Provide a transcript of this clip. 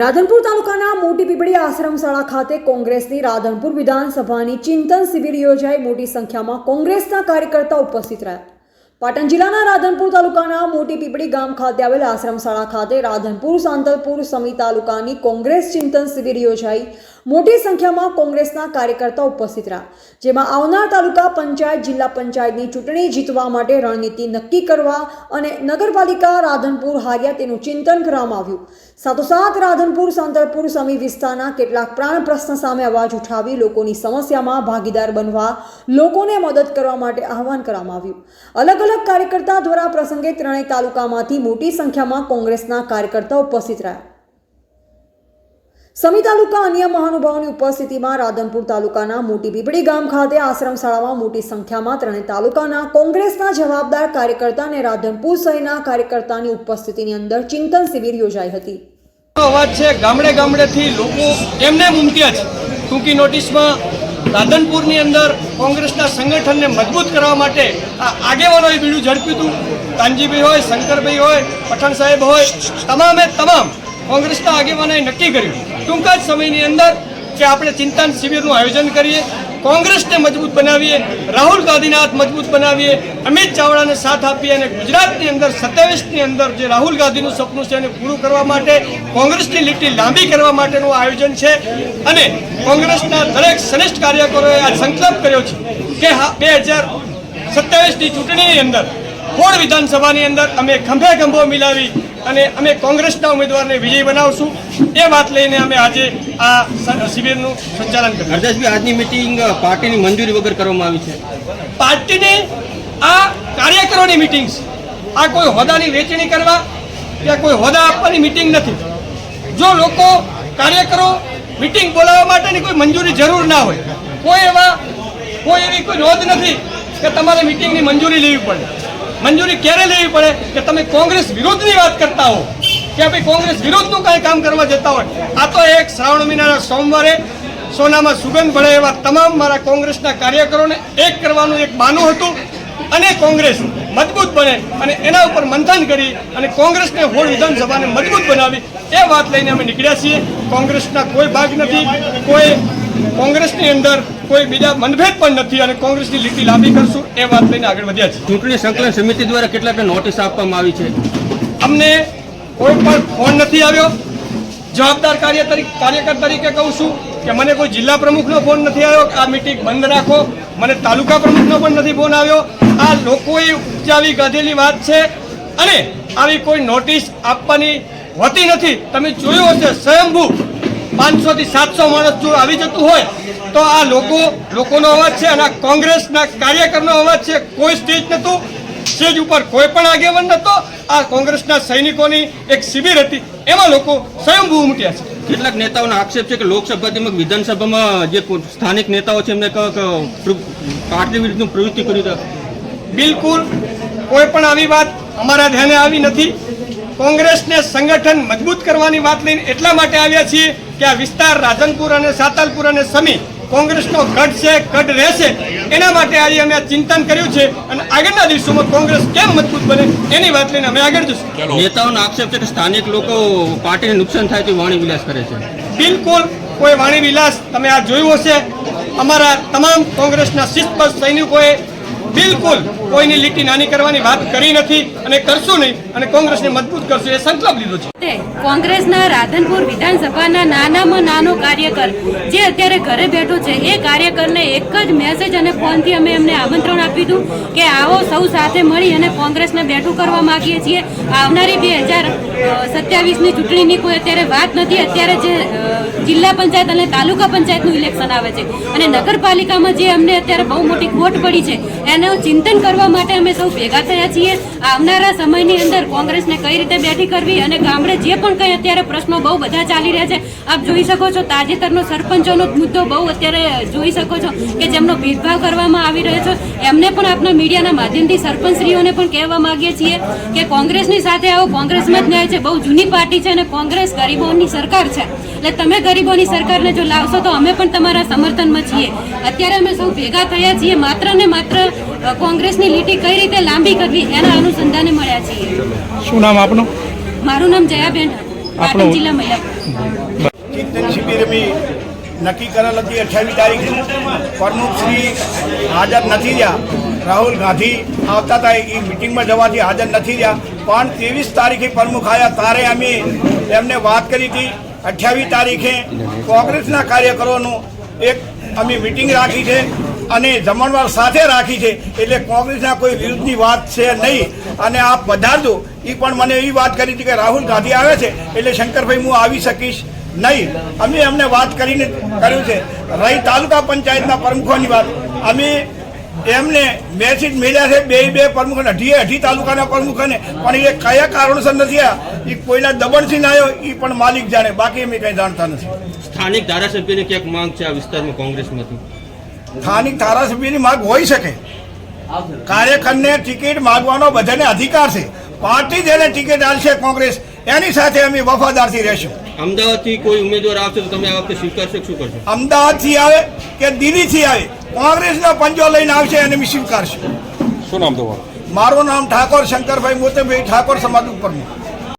રાધનપુર તાલુકાના મોટી પીપળી આશ્રમ શાળા ખાતે કોંગ્રેસની રાધનપુર વિધાનસભાની ચિંતન શિબિર યોજાઈ. મોટી સંખ્યામાં કોંગ્રેસના કાર્યકર્તા ઉપસ્થિત રહ્યા. પાટણ જિલ્લાના રાધનપુર તાલુકાના મોટી પીપળી ગામ ખાતે આવેલ આશ્રમ શાળા ખાતે રાધનપુર સાંતલપુર સમી તાલુકાની કોંગ્રેસ ચિંતન શિબિર યોજાઈ. મોટી સંખ્યામાં કોંગ્રેસના કાર્યકર્તા ઉપસ્થિત રહ્યા, જેમાં આવનાર તાલુકા પંચાયત, જિલ્લા પંચાયતની ચૂંટણી જીતવા માટે રણનીતિ નક્કી કરવા અને નગરપાલિકા રાધનપુર હાર્યા તેનું ચિંતન કરવામાં આવ્યું. સાથોસાથ, રાધનપુર, સાંતલપુર સમી વિસ્તારના કેટલાક પ્રાણ પ્રશ્ન સામે અવાજ ઉઠાવી લોકોની સમસ્યામાં ભાગીદાર બનવા લોકોને મદદ કરવા માટે આહવાન કરવામાં આવ્યું. અલગ અલગ કાર્યકર્તા દ્વારા પ્રસંગે ત્રણેય તાલુકામાંથી મોટી સંખ્યામાં કોંગ્રેસના કાર્યકર્તા ઉપસ્થિત રહ્યા. સમી તાલુકા અન્ય મહાનુભાવોની ઉપસ્થિતિમાં રાધનપુર તાલુકાના મોટી પીપળી ગામ ખાતે આશ્રમ શાળામાં મોટી સંખ્યામાં ત્રણેય તાલુકાના કોંગ્રેસના જવાબદાર કાર્યકર્તા અને રાધનપુર શહેરના કાર્યકર્તાની ઉપસ્થિતિની અંદર ચિંતન શિબિર યોજાઈ હતી. અવાજ છે, ગામડે ગામડેથી લોકો એમને ઉમટ્યા છે. ટૂંકી નોટિસમાં રાધનપુરની અંદર કોંગ્રેસના સંગઠનને મજબૂત કરવા માટે આ આગેવાનોએ બીડું ઝડપ્યું હતું. કાનજીભાઈ હોય, શંકરભાઈ હોય, પઠાણ સાહેબ હોય, તમામે તમામ કોંગ્રેસના આગેવાનોએ નક્કી કર્યું, ટૂંકા જ સમયની અંદર કે આપણે ચિંતન શિબિરનું આયોજન કરીએ, કોંગ્રેસને મજબૂત બનાવીએ, રાહુલ ગાંધીને હાથ મજબૂત બનાવીએ, અમિત ચાવડાને સાથ આપીએ અને ગુજરાતની અંદર સત્યાવીસની અંદર જે રાહુલ ગાંધીનું સપનું છે એને પૂરું કરવા માટે, કોંગ્રેસની લીટી લાંબી કરવા માટેનું આયોજન છે અને કોંગ્રેસના દરેક શ્રેષ્ઠ કાર્યકરોએ આ સંકલ્પ કર્યો છે કે હા, બે હજાર સત્યાવીસની ચૂંટણીની અંદર, કોડ વિધાનસભાની અંદર અમે ખંભે ખંભો મિલાવી અને અમે કોંગ્રેસના ઉમેદવારને વિજય બનાવશું. એ વાત લઈને અમે આજે આ શિબિરનું સંચાલન કર્યું. હરદાસભાઈ આજની મિટિંગ પાર્ટીની મંજૂરી વગર કરવામાં આવી છે. પાર્ટીની આ કાર્યકરોની મિટિંગ આ કોઈ હોદ્દાની વેચણી કરવા કે કોઈ હોદ્દા આપવાની મિટિંગ નથી. જો લોકો કાર્યકરો મિટિંગ બોલાવવા માટેની કોઈ મંજૂરી જરૂર ના હોય કોઈ એવા કોઈ એવી કોઈ નોંધ નથી કે તમારે મિટિંગની મંજૂરી લેવી પડે. મંજૂરી ક્યારે લેવી પડે કે તમે કોંગ્રેસ વિરોધની વાત કરતા હો? કે ભાઈ કોંગ્રેસ વિરોધનું કાંઈ કામ કરવા જતા હોય? આ તો એક શ્રાવણ મહિનાના સોમવારે સોનામાં સુગંધ ભળે એવા તમામ મારા કોંગ્રેસના કાર્યકરોને એક કરવાનું એક બાનું હતું અને કોંગ્રેસ મજબૂત બને અને એના ઉપર મંથન કરી અને કોંગ્રેસને હોળ વિધાનસભાને મજબૂત બનાવી. એ વાત લઈને અમે નીકળ્યા છીએ. કોંગ્રેસના કોઈ ભાગ નથી, કોઈ કોંગ્રેસની અંદર કોઈ બીજા મનભેદ પણ નથી અને કોંગ્રેસની લીટી લાંબી કરશું એ વાત લઈને આગળ વધ્યા છે ચૂંટણી સંકલન સમિતિ દ્વારા કેટલાક નોટિસ આપવામાં આવી છે? અમને કોઈ પણ ફોન નથી આવ્યો. જવાબદાર કાર્ય તરીકે કાર્યકર તરીકે કહું છું કે મને કોઈ જિલ્લા પ્રમુખનો ફોન નથી આવ્યો. આ મિટિંગ બંધ રાખો. મને તાલુકા પ્રમુખનો પણ નથી ફોન આવ્યો. આ લોકોએ ઉપજાવી કાઢેલી વાત છે અને આવી કોઈ નોટિસ આપવાની હોતી નથી. તમે જોયું હશે સ્વયંભૂ પાંચસો થી સાતસો માણસ જો આવી જતું હોય તો આ લોકો લોકોનો અવાજ છે અને આ કોંગ્રેસના કાર્યકરનો અવાજ છે. કોઈ સ્ટેજ નહોતું. સ્ટેજ ઉપર કોઈ પણ આગેવાન નહોતો. આ કોંગ્રેસના સૈનિકોની એક શિબિર હતી. એમાં લોકો સ્વયંભૂ ઉમટ્યા છે. કેટલાક નેતાઓનો આક્ષેપ છે કે લોકસભા તેમજ વિધાનસભામાં જે સ્થાનિક નેતાઓ છે એમને પાર્ટી વિરુદ્ધનું પ્રવૃત્તિ કરી હતું? બિલકુલ કોઈ પણ આવી વાત અમારા ધ્યાને આવી નથી. કોંગ્રેસને સંગઠન મજબૂત કરવાની વાત લઈને એટલા માટે આવ્યા છીએ કે આ વિસ્તાર રાધનપુર અને સાતલપુર અને સમી કોંગ્રેસનો ગઢ છે ગઢ રહેશે. એના માટે આજે અમે આ ચિંતન કર્યું છે અને આગળના દિવસોમાં કોંગ્રેસ કેમ મજબૂત બને એની વાત લઈને અમે આગળ જશું. નેતાઓનો આક્ષેપ છે કે સ્થાનિક લોકો પાર્ટીને નુકસાન થાય તે વાણી વિલાસ કરે છે. બિલકુલ કોઈ વાણી વિલાસ તમે આ જોયું હશે. અમારા તમામ કોંગ્રેસના શિસ્તબદ્ધ સૈનિકોએ બિલકુલ કોઈની લીટી નાની કરવાની વાત કરી નથી અને કરશું નહીં. અને કોંગ્રેસને મજબૂત કરશું એ સંકલ્પ લીધો છે. કોંગ્રેસના રાધનપુર વિધાનસભાના નાનામાં નાનો કાર્યકર જે અત્યારે ઘરે બેઠો છે, એ કાર્યકરને એક જ મેસેજ અને ફોનથી અમે એમને આમંત્રણ આપ્યું હતું કે આવો સૌ સાથે મળી અને કોંગ્રેસને બેઠું કરવા માંગીએ છીએ. આવનારી બે હજાર સત્યાવીસની ચૂંટણીની કોઈ અત્યારે વાત નથી. અત્યારે જે જિલ્લા પંચાયત અને તાલુકા પંચાયતનું ઇલેક્શન આવે છે અને નગરપાલિકામાં જે અમને અત્યારે બહુ મોટી ખોટ પડી છે, એનું ચિંતન કરવા માટે અમે સૌ ભેગા થયા છીએ. આવનારા સમયની અંદર કોંગ્રેસને કઈ રીતે બેઠી કરવી અને ગામડે જે પણ કંઈ અત્યારે પ્રશ્નો બહુ બધા ચાલી રહ્યા છે, આપ જોઈ શકો છો તાજેતરનો સરપંચોનો મુદ્દો બહુ અત્યારે જોઈ શકો છો કે જેમનો ભેદભાવ કરવામાં આવી રહ્યો છે. એમને પણ આપણા મીડિયાના માધ્યમથી સરપંચશ્રીઓને પણ કહેવા માંગીએ છીએ કે કોંગ્રેસની સાથે આવો, કોંગ્રેસમાં જ ન્યાય છે. બહુ જૂની પાર્ટી છે અને કોંગ્રેસ ગરીબોની સરકાર છે. એટલે તમે ગરીબોની સરકારને જો લાવશો તો અમે પણ તમારા સમર્થનમાં છીએ. અત્યારે અમે સૌ ભેગા થયા છીએ માત્ર ને માત્ર કોંગ્રેસની લીટી કઈ રીતે લાંબી કરવી એના અનુસંધાને મળ્યા છીએ. શું નામ આપનું? મારું નામ જયાબેન પાટણ જિલ્લા મહિલા ચિંતન શિબિર નક્કી કરેલ હતી અઠ્યાવીસ તારીખે. પ્રમુખ શ્રી હાજર નથી રહ્યા. રાહુલ ગાંધી આવતા હતા એ મિટિંગમાં જવાથી હાજર નથી રહ્યા. પણ ત્રેવીસ તારીખે પ્રમુખ આવ્યા ત્યારે અમે એમને વાત કરી હતી. અઠ્યાવીસ તારીખે કોંગ્રેસના કાર્યકરોનું એક અમે મિટિંગ રાખી છે અને જમણવાર સાથે રાખી છે. એટલે કોંગ્રેસના કોઈ વિરુદ્ધની વાત છે નહીં. અને આપ વધારજો. એ પણ મને એવી વાત કરી હતી કે રાહુલ ગાંધી આવે છે, એટલે શંકરભાઈ હું આવી શકીશ નહીં. અમે અમને વાત કરીને કર્યું છે. રહી તાલુકા પંચાયતના પ્રમુખોની વાત. અમે એમને મેસેજ મળ્યા છે બે બે પ્રમુખ અઢીએ અઢી તાલુકાના પ્રમુખને પણ એ કયા કારણોસર નથી આ? એ કોઈના દબણથી ના આવ્યો એ પણ માલિક જાણે બાકી અમે કંઈ જાણતા નથી. સ્થાનિક ધારાસભ્યની ક્યાંક માંગ છે આ વિસ્તારમાં કોંગ્રેસમાંથી? સ્થાનિક ધારાસભ્યની માગ હોઈ શકે. કાર્યકરને ટિકિટ માગવાનો બધાને અધિકાર છે. પાર્ટી જેને ટિકિટ આપશે કોંગ્રેસ એની સાથે અમે વફાદારથી રહેશું. અમદાવાદથી કોઈ ઉમેદવાર આવશે તો તમે આ વખતે સ્વીકારશો શું કરશો? અમદાવાદથી આવે કે દિલ્હીથી આવે? કોંગ્રેસનો પંજો લઈને આવશે એને અમે સ્વીકારશું. શું નામ તમારું? મારું નામ ઠાકોર શંકરભાઈ મોતેભાઈ ઠાકોર સમાજ પ્રમુખ